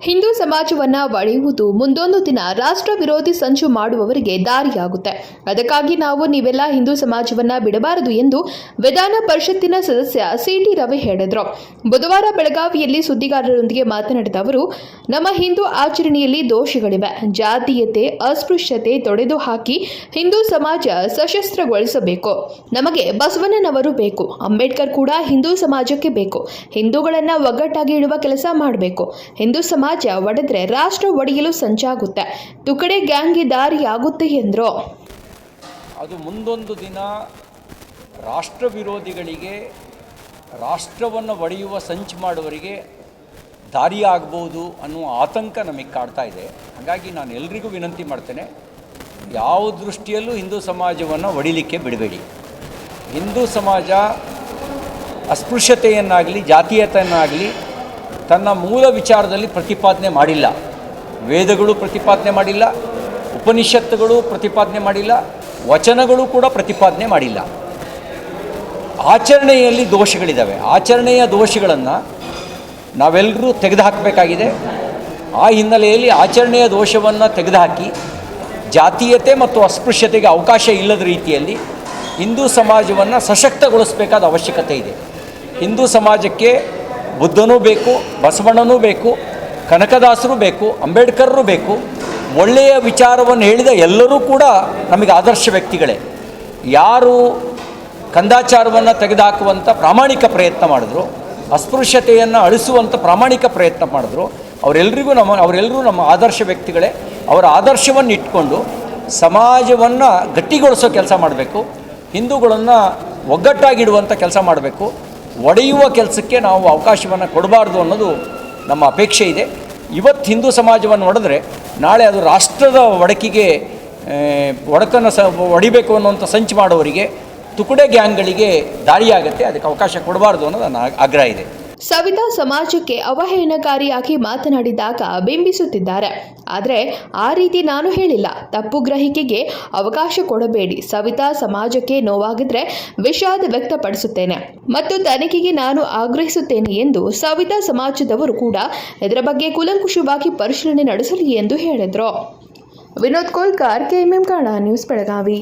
ಹಿಂದೂ ಸಮಾಜವನ್ನ ಒಡೆಯುವುದು ಮುಂದೊಂದು ದಿನ ರಾಷ್ಟ್ರ ವಿರೋಧಿ ಸಂಚು ಮಾಡುವವರಿಗೆ ದಾರಿಯಾಗುತ್ತೆ. ಅದಕ್ಕಾಗಿ ನಾವು ನೀವೆಲ್ಲ ಹಿಂದೂ ಸಮಾಜವನ್ನ ಬಿಡಬಾರದು ಎಂದು ವಿಧಾನ ಪರಿಷತ್ತಿನ ಸದಸ್ಯ ಸಿಟಿ ರವಿ ಹೇಳಿದರು. ಬುಧವಾರ ಬೆಳಗಾವಿಯಲ್ಲಿ ಸುದ್ದಿಗಾರರೊಂದಿಗೆ ಮಾತನಾಡಿದ ಅವರು, ನಮ್ಮ ಹಿಂದೂ ಆಚರಣೆಯಲ್ಲಿ ದೋಷಗಳಿವೆ. ಜಾತೀಯತೆ, ಅಸ್ಪೃಶ್ಯತೆ ತೊಡೆದು ಹಾಕಿ ಹಿಂದೂ ಸಮಾಜ ಸಶಸ್ತ್ರಗೊಳಿಸಬೇಕು. ನಮಗೆ ಬಸವಣ್ಣನವರು ಬೇಕು. ಅಂಬೇಡ್ಕರ್ ಕೂಡ ಹಿಂದೂ ಸಮಾಜಕ್ಕೆ ಬೇಕು. ಹಿಂದೂಗಳನ್ನ ಒಗ್ಗಟ್ಟಾಗಿ ಇಡುವ ಕೆಲಸ ಮಾಡಬೇಕು. ಹಿಂದೂ ಒಡೆದ್ರೆ ರಾಷ್ಟ್ರ ಒಡೆಯಲು ಸಂಚಾಗುತ್ತೆ. ತುಕಡೆ ಗ್ಯಾಂಗ್ಗೆ ದಾರಿಯಾಗುತ್ತೆ ಎಂದರು. ಅದು ಮುಂದೊಂದು ದಿನ ರಾಷ್ಟ್ರ ವಿರೋಧಿಗಳಿಗೆ ರಾಷ್ಟ್ರವನ್ನು ಒಡೆಯುವ ಸಂಚು ಮಾಡುವವರಿಗೆ ದಾರಿಯಾಗಬಹುದು ಅನ್ನುವ ಆತಂಕ ನಮಗೆ ಕಾಡ್ತಾ ಇದೆ. ಹಾಗಾಗಿ ನಾನು ಎಲ್ರಿಗೂ ವಿನಂತಿ ಮಾಡ್ತೇನೆ, ಯಾವ ದೃಷ್ಟಿಯಲ್ಲೂ ಹಿಂದೂ ಸಮಾಜವನ್ನು ಒಡಿಲಿಕ್ಕೆ ಬಿಡಬೇಡಿ. ಹಿಂದೂ ಸಮಾಜ ಅಸ್ಪೃಶ್ಯತೆಯನ್ನಾಗಲಿ ಜಾತೀಯತೆಯನ್ನಾಗಲಿ ತನ್ನ ಮೂಲ ವಿಚಾರದಲ್ಲಿ ಪ್ರತಿಪಾದನೆ ಮಾಡಿಲ್ಲ. ವೇದಗಳು ಪ್ರತಿಪಾದನೆ ಮಾಡಿಲ್ಲ, ಉಪನಿಷತ್ತುಗಳು ಪ್ರತಿಪಾದನೆ ಮಾಡಿಲ್ಲ, ವಚನಗಳು ಕೂಡ ಪ್ರತಿಪಾದನೆ ಮಾಡಿಲ್ಲ. ಆಚರಣೆಯಲ್ಲಿ ದೋಷಗಳಿದ್ದಾವೆ. ಆಚರಣೆಯ ದೋಷಗಳನ್ನು ನಾವೆಲ್ಲರೂ ತೆಗೆದುಹಾಕಬೇಕಾಗಿದೆ. ಆ ಹಿನ್ನೆಲೆಯಲ್ಲಿ ಆಚರಣೆಯ ದೋಷವನ್ನು ತೆಗೆದುಹಾಕಿ, ಜಾತೀಯತೆ ಮತ್ತು ಅಸ್ಪೃಶ್ಯತೆಗೆ ಅವಕಾಶ ಇಲ್ಲದ ರೀತಿಯಲ್ಲಿ ಹಿಂದೂ ಸಮಾಜವನ್ನು ಸಶಕ್ತಗೊಳಿಸಬೇಕಾದ ಅವಶ್ಯಕತೆ ಇದೆ. ಹಿಂದೂ ಸಮಾಜಕ್ಕೆ ಬುದ್ಧನೂ ಬೇಕು, ಬಸವಣ್ಣನೂ ಬೇಕು, ಕನಕದಾಸರು ಬೇಕು, ಅಂಬೇಡ್ಕರ್ರು ಬೇಕು. ಒಳ್ಳೆಯ ವಿಚಾರವನ್ನು ಹೇಳಿದ ಎಲ್ಲರೂ ಕೂಡ ನಮಗೆ ಆದರ್ಶ ವ್ಯಕ್ತಿಗಳೇ. ಯಾರು ಕಂದಾಚಾರವನ್ನು ತೆಗೆದುಹಾಕುವಂಥ ಪ್ರಾಮಾಣಿಕ ಪ್ರಯತ್ನ ಮಾಡಿದ್ರು, ಅಸ್ಪೃಶ್ಯತೆಯನ್ನು ಅಳಿಸುವಂಥ ಪ್ರಾಮಾಣಿಕ ಪ್ರಯತ್ನ ಮಾಡಿದ್ರು ಅವರೆಲ್ಲರಿಗೂ ನಮ್ಮ, ಅವರೆಲ್ಲರೂ ನಮ್ಮ ಆದರ್ಶ ವ್ಯಕ್ತಿಗಳೇ. ಅವರ ಆದರ್ಶವನ್ನು ಇಟ್ಕೊಂಡು ಸಮಾಜವನ್ನು ಗಟ್ಟಿಗೊಳಿಸೋ ಕೆಲಸ ಮಾಡಬೇಕು, ಹಿಂದೂಗಳನ್ನು ಒಗ್ಗಟ್ಟಾಗಿಡುವಂಥ ಕೆಲಸ ಮಾಡಬೇಕು. ಒಡೆಯುವ ಕೆಲಸಕ್ಕೆ ನಾವು ಅವಕಾಶವನ್ನು ಕೊಡಬಾರ್ದು ಅನ್ನೋದು ನಮ್ಮ ಅಪೇಕ್ಷೆ ಇದೆ. ಇವತ್ತು ಹಿಂದೂ ಸಮಾಜವನ್ನು ಒಡೆದ್ರೆ ನಾಳೆ ಅದು ರಾಷ್ಟ್ರದ ಒಡಕಿಗೆ ಒಡಕನ್ನು ಸ, ಒಡಿಬೇಕು ಅನ್ನುವಂಥ ಸಂಚು ಮಾಡೋವರಿಗೆ ತುಕುಡೆ ಗ್ಯಾಂಗ್ಗಳಿಗೆ ದಾರಿಯಾಗುತ್ತೆ. ಅದಕ್ಕೆ ಅವಕಾಶ ಕೊಡಬಾರ್ದು ಅನ್ನೋದು ನನ್ನ ಆಗ್ರಹ ಇದೆ. ಸವಿತಾ ಸಮಾಜಕ್ಕೆ ಅವಹೇಳನಕಾರಿಯಾಗಿ ಮಾತನಾಡಿದಾಗ ಬಿಂಬಿಸುತ್ತಿದ್ದಾರೆ. ಆದರೆ ಆ ರೀತಿ ನಾನು ಹೇಳಿಲ್ಲ. ತಪ್ಪು ಗ್ರಹಿಕೆಗೆ ಅವಕಾಶ ಕೊಡಬೇಡಿ. ಸವಿತಾ ಸಮಾಜಕ್ಕೆ ನೋವಾಗಿದ್ರೆ ವಿಷಾದ ವ್ಯಕ್ತಪಡಿಸುತ್ತೇನೆ. ಮತ್ತು ತನಿಖೆಗೆ ನಾನು ಆಗ್ರಹಿಸುತ್ತೇನೆ ಎಂದು ಸವಿತಾ ಸಮಾಜದವರು ಕೂಡ ಇದರ ಬಗ್ಗೆ ಕುಲಂಕುಷವಾಗಿ ಪರಿಶೀಲನೆ ನಡೆಸಲಿ ಎಂದು ಹೇಳಿದರು. ವಿನೋದ್ ಕೋಲ್ಕಾರ್, ಕೆಎಂಎಂ ಕಾಣ ನ್ಯೂಸ್ ಬೆಳಗಾವಿ.